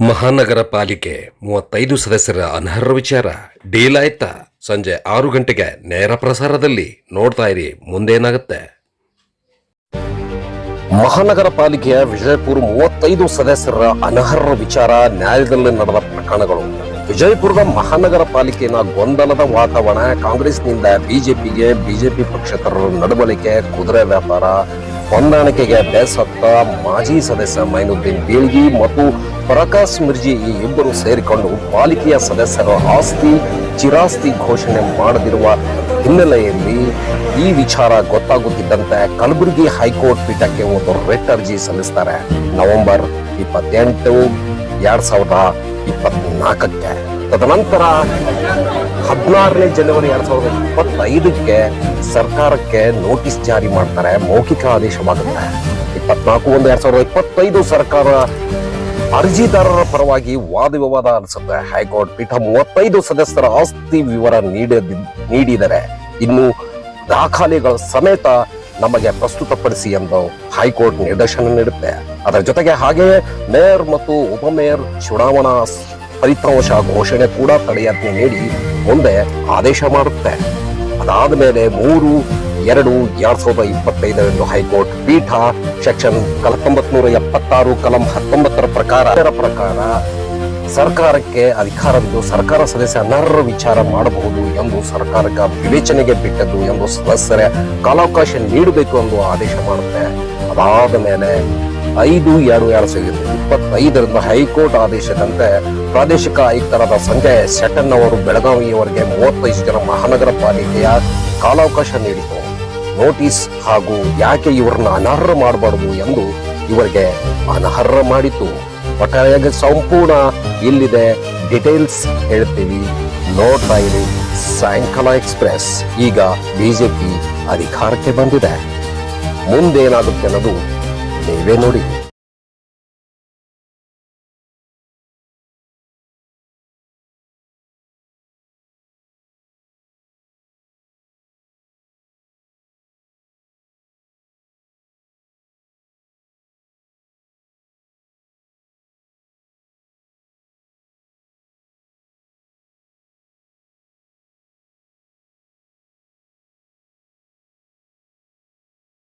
ಮಹಾನಗರ ಪಾಲಿಕೆ ಮೂವತ್ತೈದು ಸದಸ್ಯರ ಅನರ್ಹ ವಿಚಾರ ಡೀಲ್ ಆಯ್ತಾ ಸಂಜೆ ಆರು ಗಂಟೆಗೆ ನೇರ ಪ್ರಸಾರದಲ್ಲಿ ನೋಡ್ತಾ ಇರಿ, ಮುಂದೇನಾಗುತ್ತೆ. ಮಹಾನಗರ ಪಾಲಿಕೆಯ ವಿಜಯಪುರ ಮೂವತ್ತೈದು ಸದಸ್ಯರ ಅನರ್ಹ ವಿಚಾರ ನ್ಯಾಯಾಲಯದಲ್ಲಿ ನಡೆದ ಪ್ರಕರಣಗಳು. ವಿಜಯಪುರದ ಮಹಾನಗರ ಪಾಲಿಕೆಯ ಗೊಂದಲದ ವಾತಾವರಣ ಕಾಂಗ್ರೆಸ್ನಿಂದ ಬಿಜೆಪಿಗೆ ಬಿಜೆಪಿ ಪಕ್ಷೇತರರ ನಡವಳಿಕೆ ಕುದುರೆ ವ್ಯಾಪಾರ ಹೊಂದಾಣಿಕೆಗೆ ಬೇಸತ್ತ ಮಾಜಿ ಸದಸ್ಯ ಮೈನುದ್ದೀನ್ ಬೀಳ್ಗಿ ಮತ್ತು ಪ್ರಕಾಶ್ ಮಿರ್ಜಿ ಈ ಇಬ್ಬರು ಸೇರಿಕೊಂಡು ಪಾಲಿಕೆಯ ಸದಸ್ಯರ ಆಸ್ತಿ, ಚಿರಾಸ್ತಿ ಘೋಷಣೆ ಮಾಡದಿರುವ ಹಿನ್ನೆಲೆಯಲ್ಲಿ ಈ ವಿಚಾರ ಗೊತ್ತಾಗುತ್ತಿದ್ದಂತೆ ಕಲಬುರಗಿ ಹೈಕೋರ್ಟ್ ಪೀಠಕ್ಕೆ ಒಂದು ರೆಟ್ ಅರ್ಜಿ ಸಲ್ಲಿಸ್ತಾರೆ. ನವೆಂಬರ್ ಇಪ್ಪತ್ತೆಂಟು, ಎರಡ್ ಸಾವಿರದ ಇಪ್ಪತ್ನಾಲ್ಕಕ್ಕೆ. ತದನಂತರ ಹದಿನಾರನೇ ಜನವರಿ ಎರಡ್ ಸಾವಿರದ ಇಪ್ಪತ್ತೈದಕ್ಕೆ ಸರ್ಕಾರಕ್ಕೆ ನೋಟಿಸ್ ಜಾರಿ ಮಾಡ್ತಾರೆ, ಮೌಖಿಕ ಆದೇಶವಾಗುತ್ತೆ ಇಪ್ಪತ್ನಾಲ್ಕು ಒಂದು ಎರಡ್ ಸಾವಿರದ ಇಪ್ಪತ್ತೈದು ಸರ್ಕಾರ ಅರ್ಜಿದಾರರ ಪರವಾಗಿ ವಾದ ವಿವಾದ ಅನಿಸುತ್ತೆ. ಹೈಕೋರ್ಟ್ ಪೀಠ ಮೂವತ್ತೈದು ಸದಸ್ಯರ ಆಸ್ತಿ ವಿವರ ನೀಡದಿ ನೀಡಿದರೆ ಇನ್ನು ದಾಖಲೆಗಳ ಸಮೇತ ನಮಗೆ ಪ್ರಸ್ತುತಪಡಿಸಿ ಎಂದು ಹೈಕೋರ್ಟ್ ನಿರ್ದೇಶನ ನೀಡುತ್ತೆ. ಅದರ ಜೊತೆಗೆ ಹಾಗೆಯೇ ಮೇಯರ್ ಮತ್ತು ಉಪಮೇಯರ್ ಚುನಾವಣಾ ಫಲಿತಾಂಶ ಘೋಷಣೆ ಕೂಡ ತಡೆಯಾಜ್ಞೆ ನೀಡಿ ಮುಂದೆ ಆದೇಶ ಮಾಡುತ್ತೆ. ಅದಾದ ಮೇಲೆ ಮೂರು, ಎರಡು, ಎರಡ್ ಸಾವಿರದ ಇಪ್ಪತ್ತೈದರಂದು ಹೈಕೋರ್ಟ್ ಪೀಠ ಸೆಕ್ಷನ್ ಹತ್ತೊಂಬತ್ ನೂರ ಎಪ್ಪತ್ತಾರು, ಕಲಂ ಹತ್ತೊಂಬತ್ತರ ಪ್ರಕಾರ ಪ್ರಕಾರ ಸರ್ಕಾರಕ್ಕೆ ಅಧಿಕಾರವಿದ್ದು ಸರ್ಕಾರ ಸದಸ್ಯ ಅನರ್ಹ ವಿಚಾರ ಮಾಡಬಹುದು ಎಂದು ಸರ್ಕಾರಕ್ಕೆ ವಿವೇಚನೆಗೆ ಬಿಟ್ಟದ್ದು ಎಂದು ಸದಸ್ಯರ ಕಾಲಾವಕಾಶ ನೀಡಬೇಕು ಎಂದು ಆದೇಶ ಮಾಡುತ್ತೆ. ಅದಾದ ಮೇಲೆ ಐದು ಎರಡು ಎರಡು ಸಾವಿರದ ಇಪ್ಪತ್ತೈದರಿಂದ ಹೈಕೋರ್ಟ್ ಆದೇಶದಂತೆ ಪ್ರಾದೇಶಿಕ ಆಯುಕ್ತರಾದ ಸಂಜಯ್ ಶೆಟ್ಟನ್ ಅವರು ಬೆಳಗಾವಿಯವರೆಗೆ ಮೂವತ್ತೈದು ಜನ ಮಹಾನಗರ ಪಾಲಿಕೆಯ ಕಾಲಾವಕಾಶ ನೀಡಿತು. ನೋಟಿಸ್ ಹಾಗೂ ಯಾಕೆ ಇವರನ್ನ ಅನರ್ಹ ಮಾಡಬಾರದು ಎಂದು ಇವರಿಗೆ ಅನರ್ಹ ಮಾಡಿತು. ಒಟ್ಟಾರೆಯಾಗಿ ಸಂಪೂರ್ಣ ಇಲ್ಲಿದೆ ಡಿಟೇಲ್ಸ್ ಹೇಳ್ತೀವಿ. ನೋಡ್ತಾ ಇರಿ ಸಾಯಂಕಾಲ ಎಕ್ಸ್ಪ್ರೆಸ್. ಈಗ ಬಿಜೆಪಿ ಅಧಿಕಾರಕ್ಕೆ ಬಂದಿದೆ. ಮುಂದೇನಾಗುತ್ತೆ ಅನ್ನೋದು ನೀವೇ ನೋಡಿ